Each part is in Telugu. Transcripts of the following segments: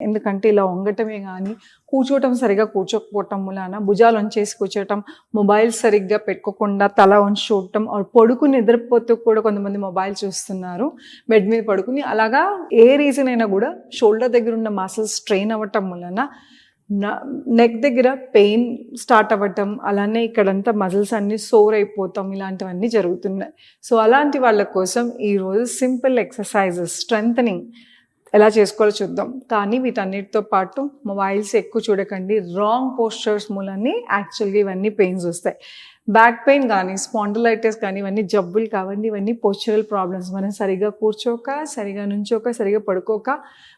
ఎందుకంటే ఇలా వంగటమే కానీ కూర్చోవటం సరిగా కూర్చోకపోవటం వలన భుజాలు వంచేసి కూర్చోవటం మొబైల్ సరిగ్గా పెట్టుకోకుండా తల వంచి చూడటం పడుకుని నిద్రపోతూ కూడా కొంతమంది మొబైల్ చూస్తున్నారు బెడ్ మీద పడుకుని. అలాగా ఏ రీజన్ అయినా కూడా షోల్డర్ దగ్గర ఉన్న మసిల్స్ స్ట్రెయిన్ అవ్వటం వలన నెక్ దగ్గర పెయిన్ స్టార్ట్ అవ్వటం అలానే ఇక్కడంతా మజిల్స్ అన్ని సోర్ అయిపోతాం ఇలాంటివన్నీ జరుగుతున్నాయి. సో అలాంటి వాళ్ళ కోసం ఈరోజు సింపుల్ ఎక్సర్సైజెస్ స్ట్రెంథనింగ్ ఎలా చేసుకోవాలో చూద్దాం. కానీ వీటన్నిటితో పాటు మొబైల్స్ ఎక్కువ చూడకండి. రాంగ్ పోస్చర్స్ మూలాన్ని యాక్చువల్గా ఇవన్నీ పెయిన్స్ వస్తాయి. బ్యాక్ పెయిన్ కానీ స్పాండలైటిస్ కానీ ఇవన్నీ జబ్బులు కావండి. ఇవన్నీ పోస్చరల్ ప్రాబ్లమ్స్ మనం సరిగా కూర్చోక సరిగా నుంచోక సరిగా పడుకోక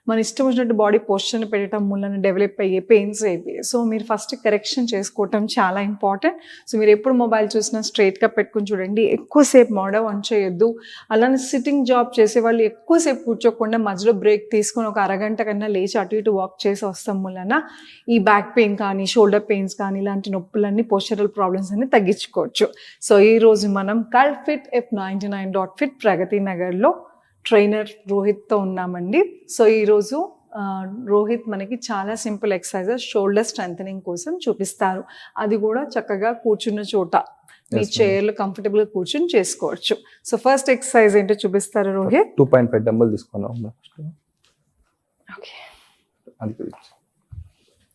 మన ఇష్టం వచ్చినట్టు బాడీ పోస్చర్ని పెట్టడం మూలన డెవలప్ అయ్యే పెయిన్స్ అయ్యి సో మీరు ఫస్ట్ కరెక్షన్ చేసుకోవటం చాలా ఇంపార్టెంట్ సో మీరు ఎప్పుడు మొబైల్ చూసినా స్ట్రైట్గా పెట్టుకుని చూడండి. ఎక్కువసేపు మోడ వంచేయొద్దు అలానే సిట్టింగ్ జాబ్ చేసే వాళ్ళు ఎక్కువసేపు కూర్చోకుండా మధ్యలో బ్రేక్ తీసుకొని ఒక అరగంట కన్నా లేచి అటు ఇటు వాక్ చేసి వస్తాం మూలన ఈ బ్యాక్ పెయిన్ కానీ షోల్డర్ పెయిన్స్ కానీ ఇలాంటి నొప్పులన్నీ పోస్చరల్ ప్రాబ్లమ్స్ అన్ని తగ్గించుకోవచ్చు సో ఈ రోజు మనం cult fit F ninety nine dot fit Pragati నగర్లో ట్రైనర్ రోహిత్తో ఉన్నామండి. సో ఈరోజు రోహిత్ మనకి చాలా సింపుల్ ఎక్సర్సైజెస్ షోల్డర్ స్ట్రెంథనింగ్ కోసం చూపిస్తారు. అది కూడా చక్కగా కూర్చున్న చోట. మీ. చైర్లో కంఫర్టబుల్గా కూర్చొని చేసుకోవచ్చు. సో ఫస్ట్ ఎక్సర్సైజ్ ఏంటో చూపిస్తారు రోహిత్? టూ పాయింట్ ఫైవ్ డబ్బులు తీసుకున్నాం ఓకే.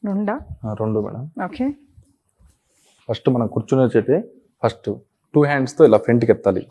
రెండా? రెండు మేడం. ఓకే. ఫస్ట్ మనం కూర్చునే చేతి ఫస్ట్ టూ హ్యాండ్స్తో ఇలా ఫ్రంట్కి ఎత్తాలి.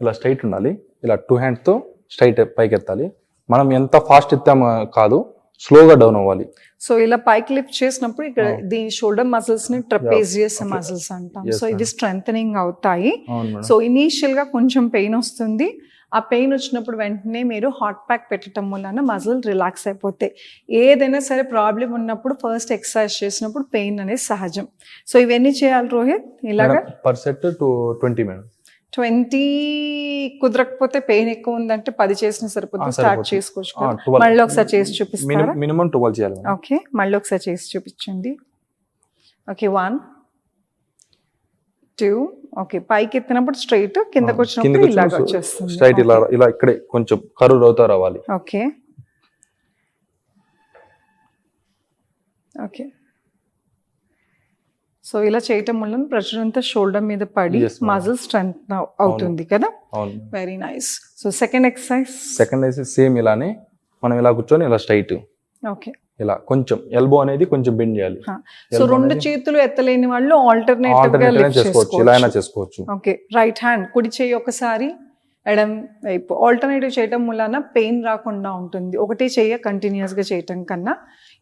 ఇలా స్ట్రైట్ ఉండాలి. ఇలా టూ హ్యాండ్స్తో స్ట్రైట్ పైకి ఎత్తాలి. మనం ఎంత ఫాస్ట్ ఎత్తామో కాదు. స్లోగా డౌన్ అవ్వాలి. సో ఇలా పైకి లిఫ్ట్ చేసినప్పుడు ఇక్కడ. దీని షోల్డర్ మసిల్స్ని ట్రపేజియస్. మసిల్స్ అంటాం. సో ఇవి ma'am. స్ట్రెంగ్ అవుతాయి. సో ఇనీషియల్గా కొంచెం పెయిన్ వస్తుంది. ఆ పెయిన్ వచ్చినప్పుడు వెంటనే మీరు హాట్ ప్యాక్ పెట్టడం వలన మజిల్ రిలాక్స్ అయిపోతాయి ఏదైనా సరే ప్రాబ్లం ఉన్నప్పుడు ఫస్ట్ ఎక్సర్సైజ్ చేసినప్పుడు పెయిన్ అనేది సహజం. సో ఇవన్నీ చేయాలి రోహిత్? ఇలాగా? Per set two twenty madam. Twenty కుదరకపోతే పెయిన్ ఎక్కువ ఉందంటే పది చేసిన సరిపోతుంది స్టార్ట్. చేసుకోవచ్చు ఆ, కదా. 12. మళ్ళీ ఒకసారి చేసి చూపిస్తారా? మినిమం ట్వెల్వ్ చేయాలి ఓకే మళ్ళీ ఒకసారి చేసి చూపించండి. ఓకే వన్ టూ ఓకే పైకి ఎత్తినప్పుడు స్ట్రైట్ కిందకు వచ్చినప్పుడు ఇలాగ వచ్చేస్తుంది. స్ట్రైట్ ఇలా ఇలా ఇక్కడే కొంచెం కరువు అవుతా రావాలి. ఓకే. ఓకే. సో ఇలా చేయటం వల్ల ప్రెషర్ అంతా షోల్డర్ మీద పడి. మజిల్ స్ట్రెంత్ అవుతుంది కదా? Very nice so second exercise second అయితే సేమ్ ఇలానే మనం ఇలా కూర్చొని ఇలా స్ట్రైట్ ఓకే ఇలా కొంచెం ఎల్బో అనేది కొంచెం బెండ్ చేయాలి. సో రెండు చేతులు ఎత్తలేని వాళ్ళు ఆల్టర్నేటివ్గా చేసుకోవచ్చు. ఇలా అయినా చేసుకోవచ్చు. ఓకే రైట్ హ్యాండ్ కుడి చేయి ఒకసారి. ఎడం వైపు ఆల్టర్నేటివ్ చేయటం వలన పెయిన్ రాకుండా ఉంటుంది. ఒకటే చెయ్య కంటిన్యూస్గా చేయటం కన్నా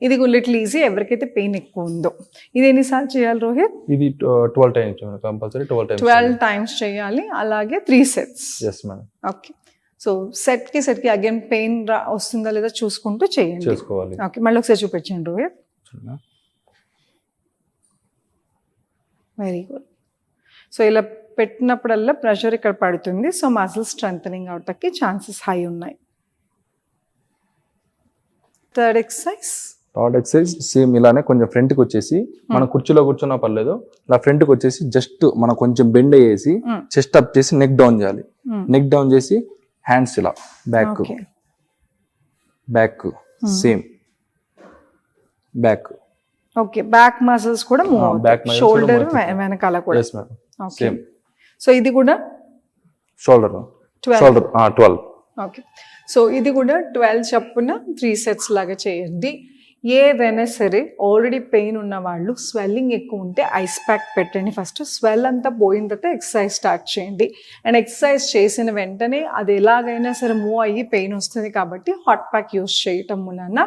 ఇది లిటిల్ ఈజీ ఎవరికైతే పెయిన్ ఎక్కువ ఉందో. ఇది ఎన్నిసార్లు చేయాలి రోహిత్? ఇది twelve times compulsory twelve times twelve times చేయాలి. అలాగే three sets yes madam. Okay so సెట్కి సెట్కి అగైన్ పెయిన్ రా వస్తుందా లేదా చూసుకుంటూ చేయండి. చేసుకోవాలి. ఓకే మళ్ళీ ఒకసారి చూపించండి రోహిత్. వెరీ గుడ్ సో ఇలా పెట్టినప్పుడల్లా ప్రెషర్ ఇక్కడ పడుతుంది. సో మజిల్ స్ట్రెంగ్ అవటానికి ఛాన్సెస్ హై ఉన్నాయి. Third exercise. Third exercise same ఇలానే కొంచెం ఫ్రంట్కి వచ్చేసి మనం కుర్చీలో కూర్చున్నా పర్లేదు. ఇలా ఫ్రంట్కి వచ్చేసి జస్ట్ మనం కొంచెం బెండ్ అయ్యేసి. చెస్ట్ అప్ చేసి నెక్ డౌన్ చేయాలి. నెక్ డౌన్ చేసి హ్యాండ్స్ ఇలా back back same back okay. Back muscles కూడా మూవ్ muscles షోల్డర్. వెనకాల కూడా. సేమ్ సో ఇది కూడా shoulder twelve shoulder twelve okay so ఇది కూడా ట్వెల్వ్ చప్పున త్రీ సెట్స్ లాగా చేయండి. ఏదైనా సరే ఆల్రెడీ పెయిన్ ఉన్న వాళ్ళు స్వెల్లింగ్ ఎక్కువ ఉంటే ఐస్ ప్యాక్ పెట్టండి. ఫస్ట్ స్వెల్ అంతా పోయిన తర్వాత ఎక్సర్సైజ్ స్టార్ట్ చేయండి. అండ్ ఎక్సర్సైజ్ చేసిన వెంటనే అది ఎలాగైనా సరే మూవ్ అయ్యి పెయిన్ వస్తుంది కాబట్టి హాట్ ప్యాక్ యూస్ చేయటం వలన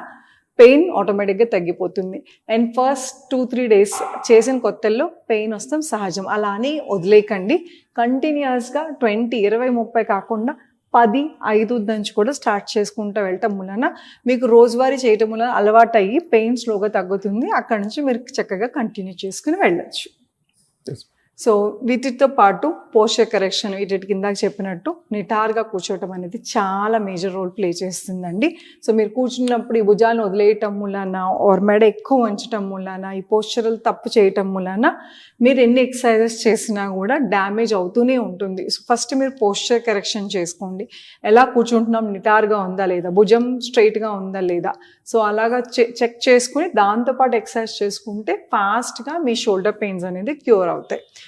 పెయిన్ ఆటోమేటిక్గా తగ్గిపోతుంది. And first two three days చేసిన కొత్తల్లో పెయిన్ వస్తాం సహజం. అలా అని వదిలేకండి కంటిన్యూస్గా ట్వంటీ ఇరవై ముప్పై కాకుండా పది ఐదు దంచి కూడా స్టార్ట్ చేసుకుంటూ వెళ్ళటం వలన మీకు రోజువారీ చేయటం వలన అలవాటు అయ్యి పెయిన్ స్లోగా తగ్గుతుంది. అక్కడ నుంచి మీరు చక్కగా కంటిన్యూ చేసుకుని వెళ్ళొచ్చు. సో వీటితో పాటు పోస్చర్ కరెక్షన్ వీటి కింద చెప్పినట్టు నిటారుగా కూర్చోవటం అనేది చాలా మేజర్ రోల్ ప్లే చేస్తుందండి. సో మీరు కూర్చున్నప్పుడు ఈ భుజాలను వదిలేయటం మూలాన ఆర్ మెడ ఎక్కువ వంచటం మూలాన ఈ పోస్చరల్ తప్పు చేయటం మూలాన మీరు ఎన్ని ఎక్సర్సైజెస్ చేసినా కూడా డ్యామేజ్ అవుతూనే ఉంటుంది. సో ఫస్ట్ మీరు పోస్చర్ కరెక్షన్ చేసుకోండి. ఎలా కూర్చుంటున్నాం? నిటారుగా ఉందా లేదా? భుజం స్ట్రైట్గా ఉందా లేదా? సో అలాగా చెక్ చేసుకుని దాంతోపాటు ఎక్సర్సైజ్ చేసుకుంటే ఫాస్ట్గా మీ షోల్డర్ పెయిన్స్ అనేది క్యూర్ అవుతాయి.